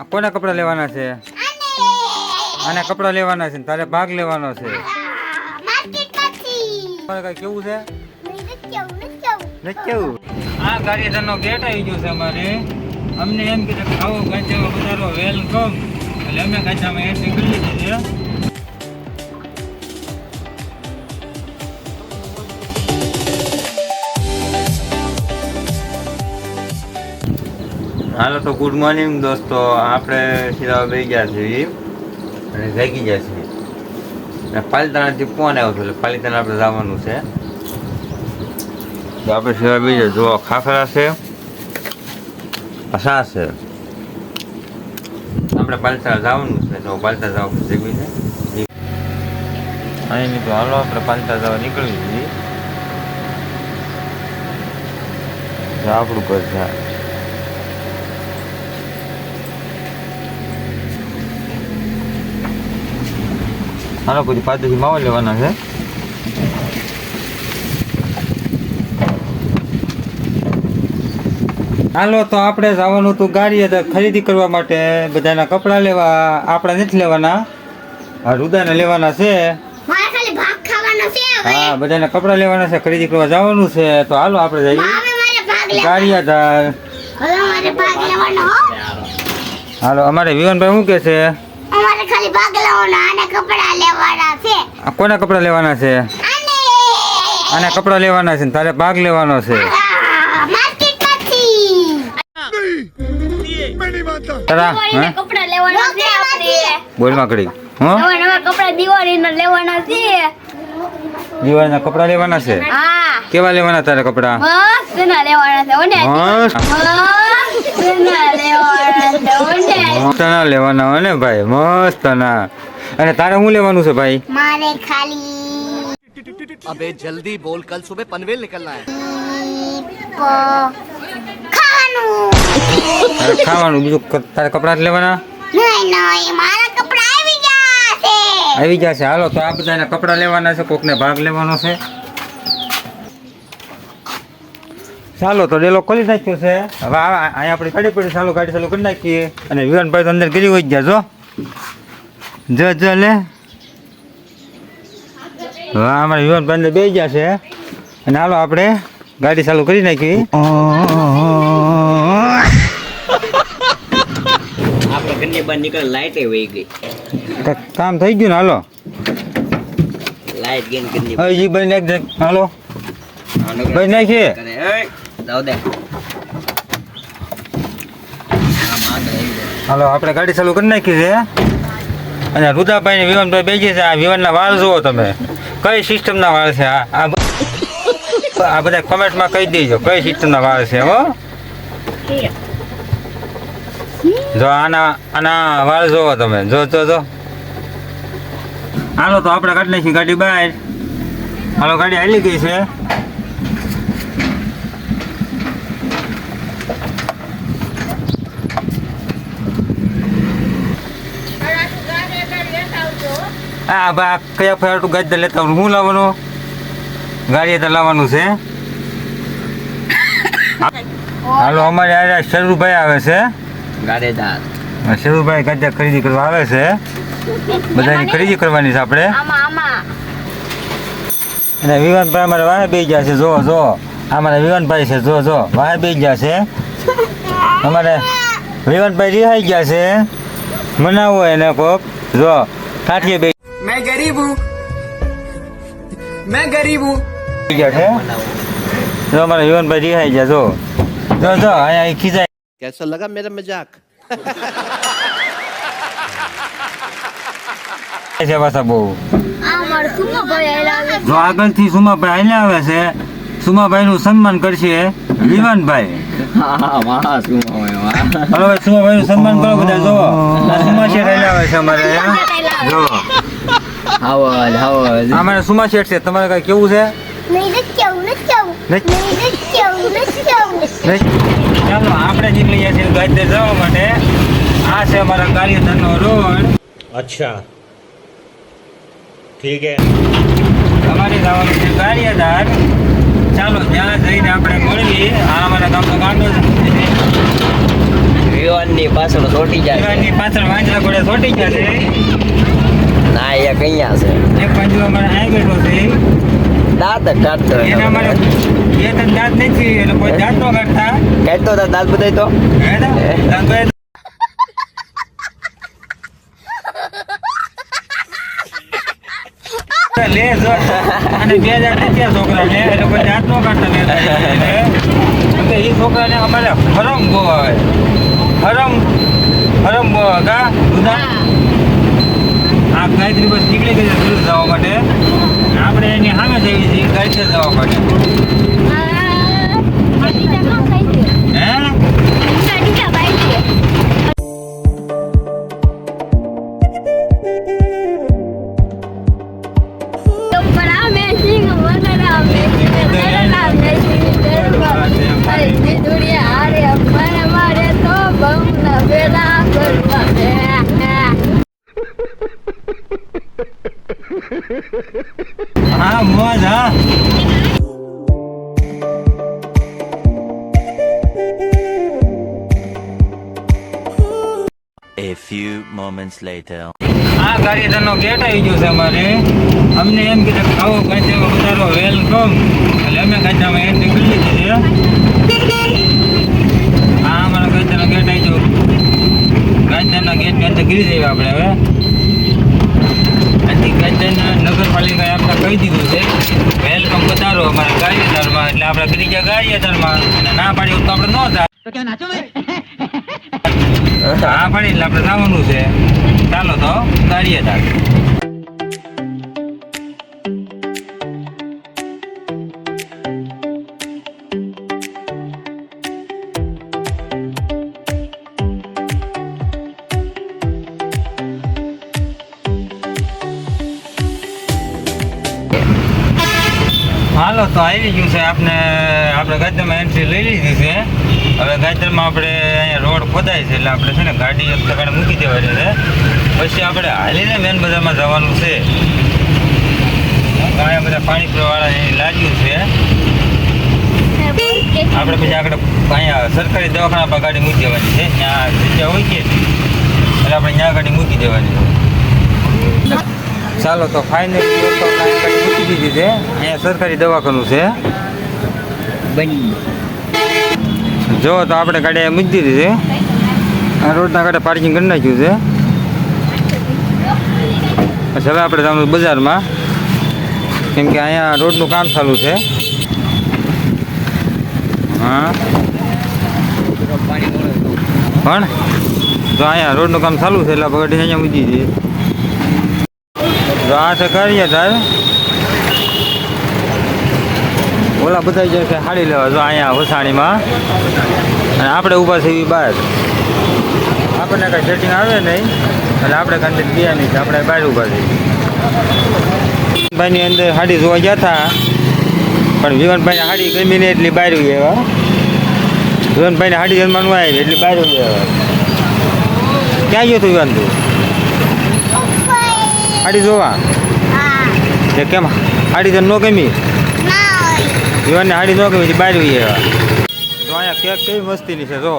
આ કોના કપડાં લેવાના છે? આના કપડાં લેવાના છે તારે ભાગ લેવાનો છે. કઈ કેવું છે? આ કાર્યધનનો ગેટ આવી ગયો છે અમારે. અમને એમ કીધું કે આવો ગાંઠિયામાં પધારો વેલકમ. એટલે અમે ગાંઠિયામાં એન્ટ્રી કરી દીધી છે. હાલો, તો ગુડ મોર્નિંગ દોસ્તો. આપણે સીધા બે ગયા છીએ. અને જાગી ગયા છીએ. અને પાલિતાણાથી ફોન આવ્યો છે એટલે પાલિતાણા આપણે જવાનું છે. તો આપણે સીધા બેસી જુઓ, ખાખરા છે શા છે. આપણે પાલિતાણા જવાનું છે. તો પાલિતાણા જવાનું જમીને અહીં તો હાલો, આપણે પાલિતા જવા નીકળી છીએ. આપણું ઘર છે હાલો પછી પાસેથી માવા લેવાના છે. હાલો તો આપણે જવાનું હતું ગાડીએ ખરીદી કરવા માટે. બધાના કપડાં લેવા આપણે નથી લેવાના. આ રુદાને લેવાના છે. મારે ખાલી ભાગ ખાવાનો છે હવે. હા બધાના કપડાં લેવાના છે ખરીદી કરવા જવાનું છે. તો હાલો આપણે જઈએ. હવે મારે ભાગ લેવાનો. ગાડી આધાર હવે મારે ભાગ લેવાનો હો. હાલો અમારે વિવાનભાઈ શું કે છે? આને કપડા લેવાના છે. અને કોના કપડાં લેવાના છે? આને આના લેવાના છે ને તારે ભાગ લેવાનો છે. તારા દિવાળીના લેવાના છે આપણે. બોલમાં કરી હં? નવા નવા કપડાં દિવાળીના લેવાના છે. દિવાળીના કપડાં લેવાના છે? હા. કેવા લેવાના તારે કપડા? લેવાના છે. ઓને મસ્તના લેવાના હોય ને ભાઈ મસ્તના. અને તારે શું લેવાનું છે ભાઈ? મારે ખાલી અબે જલ્દી બોલ કલ સુબહ પનવેલ નીકળના હે. ખાવાનું. ખાવાનું બીજું તારે કપડાં લેવાના? નહીં નહીં મારા કપડાં આવી ગયા છે. આવી ગયા છે. હાલો તો આ બધાને કપડાં લેવાના છે. કોકને ભાગ લેવાનો છે. ચાલો તો ડેલો ખોલી નાખ્યો છે. હવે આ અહીંયા આપણે ગાડી પડી ચાલો ગાડી ચાલુ કરી નાખીએ. અને વિવાનભાઈ તો અંદર ગીરી હોય ગયા જો. જો જો લે. હા અમારે વિવાનભાઈ અંદર બે ગયા છે. અને હાલો આપણે ગાડી ચાલુ કરી નાખી. આપણે ઘરની બહાર નીકળે લાઈટ વહી ગઈ. કામ થઈ ગયું ને હાલો. લાઈટ ગઈ ઘરની હવે જી બની નાખ હાલો. બની નાખીએ. કરે. દે. હાલો, આપણે ગાડી ચાલુ કરી નાખી છે. અને રુદાભાઈ ને વિવાનભાઈ બેસી છે, આ વિવાનના વાળ જુઓ તમે. કઈ સિસ્ટમના વાળ છે? આ આ બધા કોમેન્ટમાં કહી દેજો, કઈ સિસ્ટમના વાળ છે, હો? જો આના આના વાળ જુઓ તમે. જો જો જો. હાલો, તો આપણે કાઢી નાખી ગાડી બહાર. હાલો, ગાડી હાલી ગઈ છે. હા બા કયા ફેરતું ગાડી લેતા આવું? હું લાવવાનું? ગાડી તો લાવવાનું છે. હાલો અમારે આ શરૂભાઈ આવે છે. ગાડેદાર. શરૂભાઈ ગાજા ખરીદી કરવા આવે છે. બધાની ખરીદી કરવાની છે આપણે. આમાં આમાં. અને વિવાનભાઈ અમારે વાહે બે ગયા છે જો જો. અમારા વિવાનભાઈ છે જો જો. વાહે બે ગયા છે. અમારે વિવાનભાઈ રિહાઈ ગયા છે. મનાવો એને કોક. જો કાઠીએ બે गरीब हूँ मैं गरीब हूँ ગયા છે જો અમારા વિવાનભાઈ રિહાઈ ગયા જો જો જો અહીંયા ઈ ખીજાય कैसा लगा मेरा मजाक છે પાછા બહુ આ મારો સુમો ભાઈ આયેલા છે. જો આગળથી સુમાભાઈ હાલ્યા આવે છે સુમાભાઈ નું સન્માન કરશે વિવાનભાઈ હા હા વાહ શું હોય વાહ હાલો ભાઈ સુમાભાઈ નું સન્માન કરો બધા જો સુમા શેઠ હાલ્યા આવે છે અમારે જો હાવલ હાવલ. અમારે સુમા શેઠ છે. તમારે કઈ કેવું છે? ચાલો આપણે નીકળીએ છીએ ગાજદર જવા માટે. આ છે અમારા ગાલિયાધરનો રોડ. અચ્છા. ઠીક હે તમારે જવાનું છે ગાલિયાધાર ચાલો ત્યાં જઈને આપણે મળીએ. આ અમારા ગામનો ગાંડો વિવાનની પાછળ છોટી જાય વિવાનની પાછળ વાંચલા ઘોડે છોટી જશે ના એ કઈયા છે? એક બાજુ અમારે અહીં બેઠો છે. દાંત કાઢતો એના મારે એ તો દાંત નથી એટલે કોઈ દાંત નો કાઢતા. કાઢતો હતા દાંત બધાય તો? દાંત લે જો. અને બે હજાર નથી છોકરાને એટલે કોઈ દાંત નો કાઢતા એ છોકરાને અમારે હરમ ગો આવે. હરમ હરમ ગો દુધા આ ગાયત્રી બસ નીકળી ગઈ છે દૂર જવા માટે. આપણે એની સામે જઈએ છીએ, ગાયત્રી જવા માટે. હે? હા મોજ હા. A few moments later. આ કાર્યક્રમનો ગેટ આવી ગયો છે અમારે. અમને એમ કીધું કે આવો કાંચા વધારો વેલકમ એટલે અમે કાંચામાં એન્ટ્રી કરી લીધી છે. હા અમારો કાંચાનો ગેટ આવી ગયો. કાંચાના ગેટની અંદર ગીરી જઈએ આપણે હવે આથી કાંચાના નગરપાલિકાએ આપણે કહી દીધું છે. વેલકમ વધારો અમારા ગાડીદારમાં એટલે આપણે કરી ગયા ગાડીદારમાં અને ના પાડી તો આપણે ન થાય. હા પાડી એટલે આપણે જવાનું છે. ચાલો તો ગાડીદાર હાલો, તો આવી ગયું છે આપણે આપણે ગાજરમાં એન્ટ્રી લઈ લીધી છે. હવે ગાજરમાં આપણે અહીંયા રોડ ખોદાય છે, એટલે આપણે છે ને ગાડી એક મૂકી દેવાની છે. પછી આપણે હાલીને મેન બજારમાં જવાનું છે. ઘણા બધા પાણી પીવાવાળા અહીં લાગ્યું છે. આપણે પછી આગળ અહીંયા સરકારી દવાખાના પર ગાડી મૂકી દેવાની છે. ત્યાં જગ્યા હોય કે એટલે આપણે ત્યાં ગાડી મૂકી દેવાની છે. ચાલો તો ફાઇનલ મૂકી દીધી છે. અહીંયા સરકારી દવાખાનું છે. જો તો આપણે ગાડી મૂકી દીધી છે. રોડના ગાડે પાર્કિંગ કરી નાખ્યું છે. પછી હવે આપણે જવાનું બજારમાં. કેમ કે અહીંયા રોડનું કામ ચાલુ છે. હા. પણ તો અહીંયા રોડનું કામ ચાલુ છે, એટલે ગાડી અહીંયા મૂકી દીધી આ છે કરીએ સાહેબ ઓલા બધા જશે હાડી લેવા, જો અહીંયા વસાણીમાં. અને આપણે ઊભા છે એવી બહાર. આપણને કાંઈ સેટિંગ આવે નહીં. એટલે આપણે કાંઈ ગયા નહીં આપણે બહાર ઊભા છીએ. ભાઈની અંદર હાડી જોવા ગયા હતા પણ વિવાનભાઈને હાડી ગમી નહીં એટલી બહાર એવા. વિવાનભાઈને હાડી જન્મવાનું આવી એટલી બહાર એવા. ક્યાં ગયો તું વિવાન તું? હાડી જોવા? એ કેમ? આડી તને ન ગમી? વિવાનને આડી ન ગમી બહાર એવા તો અહીંયા કેક કેવી મસ્તીની છે જો.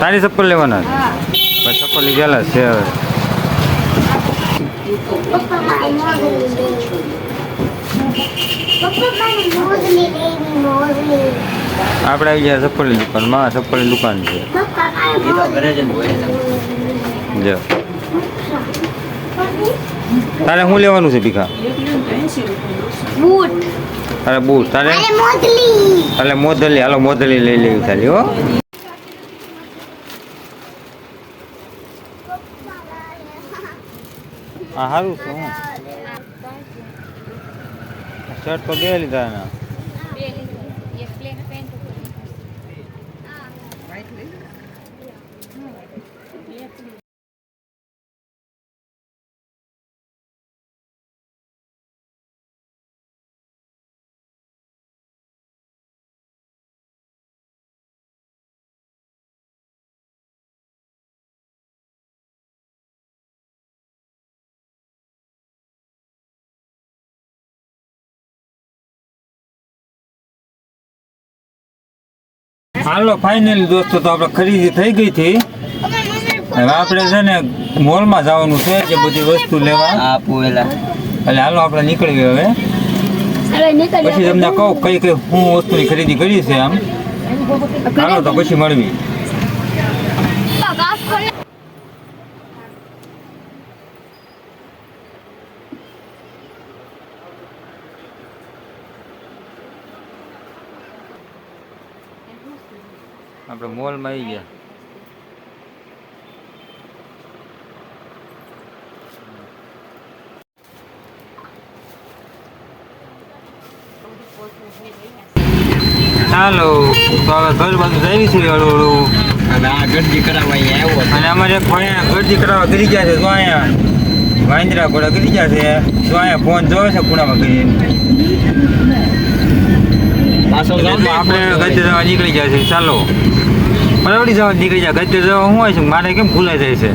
તારી ચપ્પલ લેવાના? ચપ્પલ લીધેલા જ છે હવે. આપણે આવી ગયા ચપ્પલની દુકાનમાં ચપ્પલની દુકાન છે. જ. તારે શું લેવાનું છે ભીખા? તારે બૂટ તારે? અરે તારે મોદલી હાલો મોદલી લઈ લેવી તારી હો. હા સારું છે હું. શર્ટ તો બે લીધા એના. હાલો ફાઇનલી દોસ્તો તો આપણે ખરીદી થઈ ગઈ હતી. હવે આપણે છે ને મોલમાં જવાનું છે જે બધી વસ્તુ લેવા. આ પુએલા એટલે હાલો આપણે નીકળીએ હવે. હવે પછી તમને કહું કઈ કઈ હું વસ્તુની ખરીદી કરી છે આમ. હાલો તો પછી મળવી આપણે મોલમાં આવી ગયા. હાલો તો હવે ઘર બાજુ જઈ છે હળવું હળવું અને આ ગરજી કરાવવા અહીંયા આવ્યો અને અમારે ગરજી કરાવવા કરી ગયા છે તો અહીંયા વાંદરા ઘોડા કરી ગયા છે. તો અહીંયા ફોન જોવે છે ખૂણામાં કરીને આપણે ગદ્દે જવા નીકળી ગયા છે ચાલો. પરવડી જવા નીકળી જાય ગદ્દે જવા શું હોય છે મારે કેમ ભૂલાઈ જાય છે?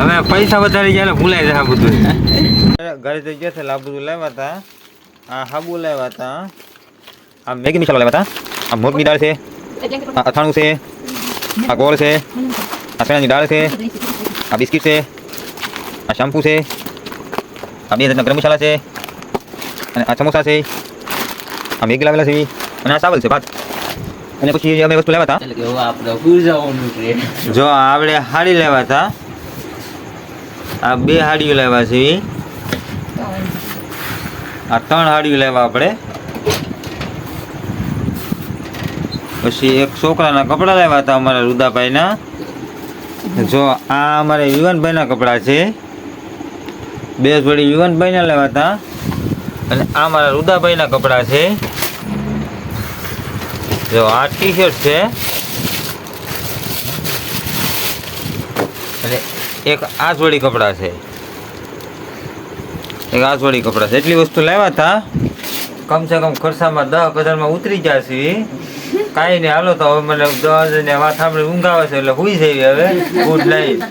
હવે પૈસા વધારે જાય એટલે ભૂલાઈ જાય આ બધું. ઘરે જઈ ગયા છે આ બધું લાવ્યા હતા. આ હાબુ લાવ્યા હતા. આ મેગી મસાલા લાવ્યા હતા. આ મગની દાળ છે. આ અથાણું છે. આ ગોળ છે. આ ચણાની દાળ છે. આ બિસ્કિટ છે. આ શેમ્પુ છે. આ બે જાતના ગરમ મસાલા છે. અને આ સમોસા છે. આ મેગી લાવેલા છે. અને આ ચાવલ છે ભાત. અને પછી અમે વસ્તુ લેવા હતા. જો આપણે હાડી લેવા હતા. આ બે હાડીઓ લેવા છે. આ ત્રણ હાડીઓ લેવા આપણે. પછી એક છોકરાના કપડાં લેવા હતા અમારા રુદાભાઈના. જો આ અમારે યુવાનભાઈના કપડાં છે. બે જોડી યુવાનભાઈના લેવા હતા. અને આ મારા રુદાભાઈના કપડાં છે. જો, આ ટી શર્ટ છે. અને એક આ જોડી કપડાં છે. એક આ જોડી કપડાં છે. એટલી વસ્તુ લાવ્યા હતા કમસે કમ ખર્ચામાં દસ હજારમાં ઉતરી જશે. કાંઈ નહીં, હાલો તો હવે મને દસ હજારની વાત સાંભળી ઊંઘાવે છે એટલે હુઈ જઈએ હવે. Good night